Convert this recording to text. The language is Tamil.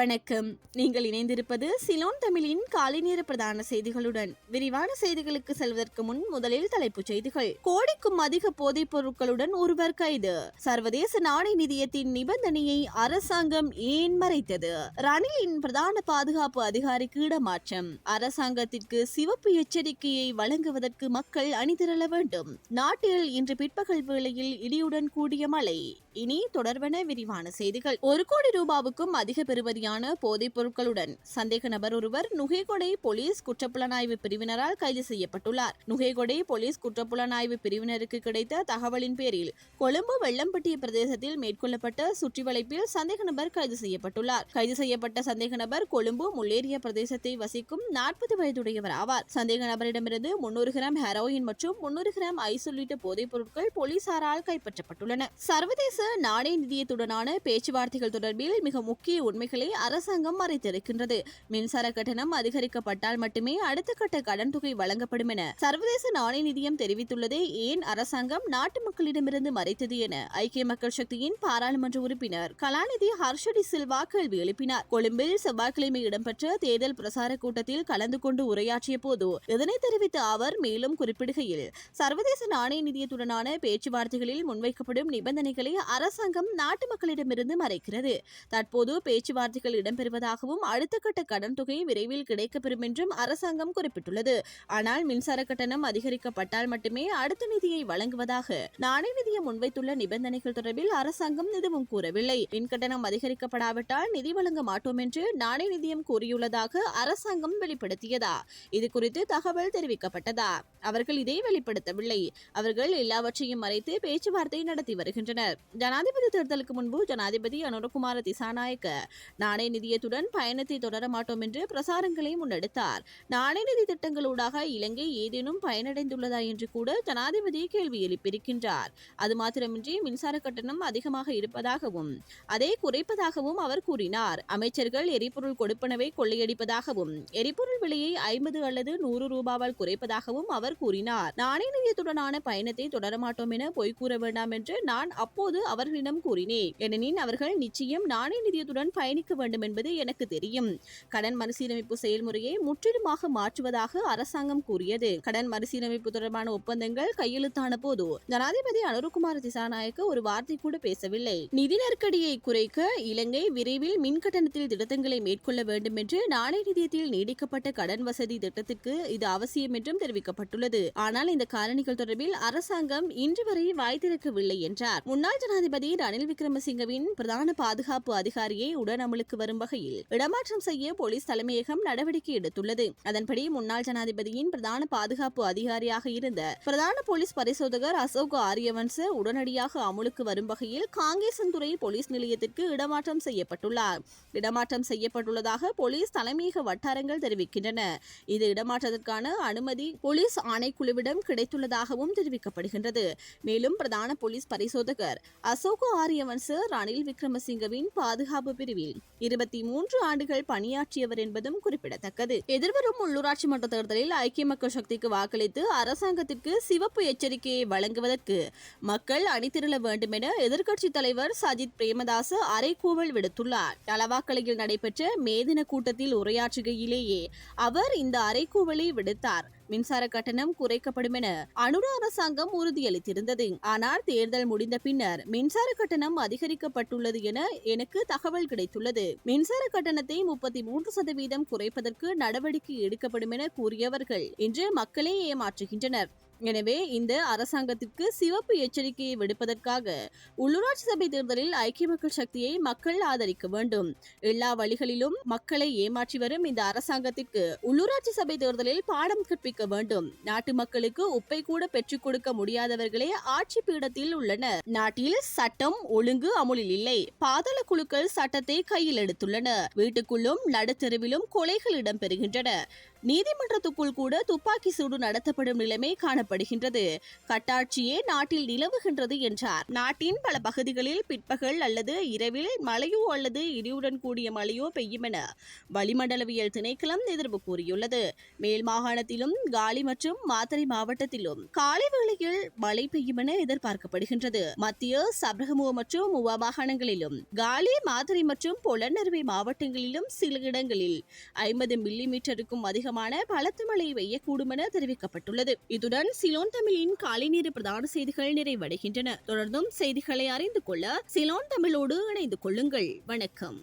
வணக்கம். நீங்கள் இணைந்திருப்பது சிலோன் தமிழின் காலை நேர பிரதான செய்திகளுடன். விரிவான செய்திகளுக்கு செல்வதற்கு முன் முதலில் தலைப்புச் செய்திகள். கோடிக்கும் அதிக போதைப் பொருட்களுடன் ஒருவர் கைது. சர்வதேச நாணய நிதியத்தின் நிபந்தனையை அரசாங்கம் ஏன் மறைத்தது? ரணிலின் பிரதான பாதுகாப்பு அதிகாரிக்கு இடமாற்றம். அரசாங்கத்திற்கு சிவப்பு எச்சரிக்கையை வழங்குவதற்கு மக்கள் அணிதிரள வேண்டும். நாட்டில் இன்று பிற்பகல் வேளையில் இடியுடன் கூடிய மழை. இனி தொடர்வன விரிவான செய்திகள். ஒரு கோடி ரூபாவுக்கும் அதிக பெறுமதியான போதைப் பொருட்களுடன். சந்தேக நபர் ஒருவர் நுகேகொடை போலீஸ் குற்றப்புலனாய்வு பிரிவினரால் கைது செய்யப்பட்டுள்ளார். நுகேகொடை போலீஸ் குற்றப்புலனாய்வு பிரிவினருக்கு கிடைத்த தகவலின் பேரில் கொழும்பு வெள்ளம்பட்டி பிரதேசத்தில் மேற்கொள்ளப்பட்ட சுற்றிவளைப்பில் சந்தேக நபர் கைது செய்யப்பட்டுள்ளார். கைது செய்யப்பட்ட சந்தேக நபர் கொழும்பு முல்லேரிய பிரதேசத்தை வசிக்கும் நாற்பது வயதுடையவர் ஆவார். சந்தேக நபரிடமிருந்து முன்னூறு கிராம் ஹெரோயின் மற்றும் முன்னூறு கிராம் ஐஸ் உள்ளிட்ட போதைப் பொருட்கள் போலீசாரால் கைப்பற்றப்பட்டுள்ளன. சர்வதேச நாணய நிதியத்துடனான பேச்சுவார்த்தைகள் தொடர்பில் மிக முக்கிய உண்மைகளை அரசாங்கம் மறைத்திருக்கின்றது. மின்சார கட்டணம் அதிகரிக்கப்பட்டால் மட்டுமே அடுத்த கட்ட கடன் தொகை வழங்கப்படும் என சர்வதேச நாணய நிதியம் தெரிவித்துள்ளதை. ஏன் அரசாங்கம் நாட்டு மக்களிடமிருந்து மறைத்தது என ஐக்கிய மக்கள் சக்தியின் பாராளுமன்ற உறுப்பினர் கலாநிதி ஹர்ஷடி சில்வா கேள்வி எழுப்பினார். கொழும்பில் செவ்வாய்க்கிழமை இடம்பெற்ற தேர்தல் பிரசார கூட்டத்தில் கலந்து கொண்டு உரையாற்றிய போது இதனை தெரிவித்த அவர் மேலும் குறிப்பிடுகையில் சர்வதேச நாணய நிதியத்துடனான பேச்சுவார்த்தைகளில் முன்வைக்கப்படும் நிபந்தனைகளை அரசாங்கம் நாட்டு மக்களிடமிருந்து மறைக்கிறது. தற்போது பேச்சுவார்த்தை பேச்சுவார்த்தைகள் இடம்பெறுவதாகவும் அடுத்த கட்ட கடன் தொகை விரைவில் கிடைக்கப்பெறும் என்றும் அரசாங்கம் குறிப்பிட்டுள்ளது. ஆனால் மின்சார கட்டணம் அதிகரிக்கப்பட்டால் மட்டுமே அடுத்த நிதியை வழங்குவதாக நாணய நிதியம் முன்வைத்துள்ள நிபந்தனைகள் தொடர்பில் அரசாங்கம் எதுவும் கூறவில்லை. மின் கட்டணம் அதிகரிக்கப்படாவிட்டால் நிதி வழங்க மாட்டோம் என்று நாணய நிதியம் கூறியுள்ளதாக அரசாங்கம் வெளிப்படுத்தியதா? இது குறித்து தகவல் தெரிவிக்கப்பட்டதா? அவர்கள் இதை வெளிப்படுத்தவில்லை. அவர்கள் எல்லாவற்றையும் மறைத்து பேச்சுவார்த்தை நடத்தி வருகின்றனர். ஜனாதிபதி தேர்தலுக்கு முன்பு ஜனாதிபதி அனுரகுமார திசாநாயக்க நாணய நிதியத்துடன் பயணத்தை தொடர மாட்டோம் என்று பிரசாரங்களை முன்னெடுத்தார். நாணய நிதி திட்டங்களூடாக இலங்கை ஏதேனும் பயனடைந்துள்ளதா என்று கூட ஜனாதிபதி கேள்வி எழுப்பியிருக்கின்றார். அது மாத்திரமின்றி மின்சார கட்டணம் அதிகமாக இருப்பதாகவும் அதை குறைப்பதாகவும் அவர் கூறினார். அமைச்சர்கள் எரிபொருள் கொடுப்பனவை கொள்ளையடிப்பதாகவும் எரிபொருள் விலையை ஐம்பது அல்லது நூறு ரூபாவால் குறைப்பதாகவும் அவர் கூறினார். நாணய நிதியத்துடனான பயணத்தை தொடரமாட்டோம் என பொய் கூற வேண்டாம் என்று நான் அப்போது அவர்களிடம் கூறினேன். ஏனெனில் அவர்கள் நிச்சயம் நாணய நிதியத்துடன் பயணிக்க வேண்டும் என்பது எனக்கு தெரியும். கடன் மறுசீரமைப்பு செயல்முறையை முற்றிலுமாக மாற்றுவதாக அரசாங்கம் கூறியது. கடன் மறுசீரமைப்பு தொடர்பான ஒப்பந்தங்கள் கையெழுத்தான போது ஜனாதிபதி அனுருகுமார் திசாநாயக்க ஒரு வார்த்தை கூட பேசவில்லை. நிதி நெருக்கடியை குறைக்க இலங்கை விரைவில் மின் கட்டணத்தில் திட்டங்களை மேற்கொள்ள வேண்டும் என்று நாணய நிதியத்தில் நீடிக்கப்பட்ட கடன் வசதி திட்டத்துக்கு இது அவசியம் என்றும் தெரிவிக்கப்பட்டுள்ளது. ஆனால் இந்த காரணிகள் தொடர்பில் அரசாங்கம் இன்று வரை வாய் திறக்கவில்லை என்றார். முன்னாள் ஜனாதிபதி ரணில் விக்ரமசிங்கவின் பிரதான பாதுகாப்பு அதிகாரியை உடன் அமலுக்கு வரும் வகையில் இடமாற்றம் செய்ய போலீஸ் தலைமையகம் நடவடிக்கை எடுத்துள்ளது. அதன்படி முன்னாள் ஜனாதிபதியின் பிரதான பாதுகாப்பு அதிகாரியாக இருந்த பிரதான போலீஸ் பரிசோதகர் அசோக் ஆரியவன்ஸ் உடனடியாக அமுலுக்கு வரும் வகையில் காங்கேசன்துறை போலீஸ் நிலையத்திற்கு இடமாற்றம் செய்யப்பட்டுள்ளார். இடமாற்றம் செய்யப்பட்டுள்ளதாக போலீஸ் தலைமையக வட்டாரங்கள் தெரிவிக்கின்றன. இது இடமாற்றத்திற்கான அனுமதி போலீஸ் ஆணைக்குழுவிடம் கிடைத்துள்ளதாகவும் தெரிவிக்கப்படுகின்றது. மேலும் பிரதான போலீஸ் பரிசோதகர் அசோக ஆரியவன்ச ரணில் விக்ரமசிங்கவின் பாதுகாப்பு பிரிவில் இருபத்தி மூன்று ஆண்டுகள் பணியாற்றியவர் என்பதும் குறிப்பிடத்தக்கது. எதிர்வரும் உள்ளூராட்சி மன்ற தேர்தலில் ஐக்கிய மக்கள் சக்திக்கு வாக்களித்து அரசாங்கத்திற்கு சிவப்பு எச்சரிக்கையை வழங்குவதற்கு மக்கள் அணிதிரள வேண்டும் என எதிர்க்கட்சித் தலைவர் சஜித் பிரேமதாசு அறைகூவல் விடுத்துள்ளார். தலவாக்கலையில் நடைபெற்ற மேதின கூட்டத்தில் உரையாற்றுகையிலேயே அவர் இந்த அறைகூவலை விடுத்தார். மின்சார கட்டணம் குறைக்கப்படும் என அனுரா அரசாங்கம் உறுதியளித்திருந்தது. ஆனால் தேர்தல் முடிந்த பின்னர் மின்சார கட்டணம் அதிகரிக்கப்பட்டுள்ளது என எனக்கு தகவல் கிடைத்துள்ளது. மின்சார கட்டணத்தை முப்பத்தி மூன்று சதவீதம் குறைப்பதற்கு நடவடிக்கை எடுக்கப்படும் என கூறியவர்கள் இன்று மக்களை ஏமாற்றுகின்றனர். எனவே இந்த அரசாங்கத்திற்கு சிவப்பு எச்சரிக்கையை விடுப்பதற்காக உள்ளூராட்சி சபை தேர்தலில் ஐக்கிய மக்கள் சக்தியை மக்கள் ஆதரிக்க வேண்டும். எல்லா வழிகளிலும் மக்களை ஏமாற்றி வரும் இந்த அரசாங்கத்திற்கு உள்ளூராட்சி சபை தேர்தலில் பாடம் கற்பிக்க வேண்டும். நாட்டு மக்களுக்கு உப்பை கூட பெற்றுக் கொடுக்க முடியாதவர்களே ஆட்சி பீடத்தில் உள்ளனர். நாட்டில் சட்டம் ஒழுங்கு அமுலில் இல்லை. பாதாள குழுக்கள் சட்டத்தை கையில் எடுத்துள்ளன. வீட்டுக்குள்ளும் நடுத்தெருவிலும் கொலைகள் இடம்பெறுகின்றன. நீதிமன்றத்துக்குள் கூட துப்பாக்கி சூடு நடத்தப்படும் நிலைமை காணப்படுகின்றது. கட்டாட்சியே நாட்டில் நிலவுகின்றது என்றார். நாட்டின் பல பகுதிகளில் பிற்பகல் அல்லது இரவில் மழையோ அல்லது இடியுடன் கூடிய மழையோ பெய்யும் என வளிமண்டலவியல் திணைக்களம் எதிர்ப்பு கூறியுள்ளது. மேல் மாகாணத்திலும் காலி மற்றும் மாத்தறை மாவட்டத்திலும் காலை வேளையில் மழை பெய்யும் என எதிர்பார்க்கப்படுகின்றது. மத்திய சப்ரகமுவ மற்றும் உவா மாகாணங்களிலும் காலி மாத்தறை மற்றும் பொலநறுவை மாவட்டங்களிலும் சில இடங்களில் ஐம்பது மில்லி மீட்டருக்கும் அதிகமான பலத்த மழை பெய்யக்கூடும் என தெரிவிக்கப்பட்டுள்ளது. இத்துடன் சிலோன் தமிழின் காலை நேர பிரதான செய்திகள் நிறைவடைகின்றன. தொடர்ந்தும் செய்திகளை அறிந்து கொள்ள சிலோன் தமிழோடு இணைந்து கொள்ளுங்கள். வணக்கம்.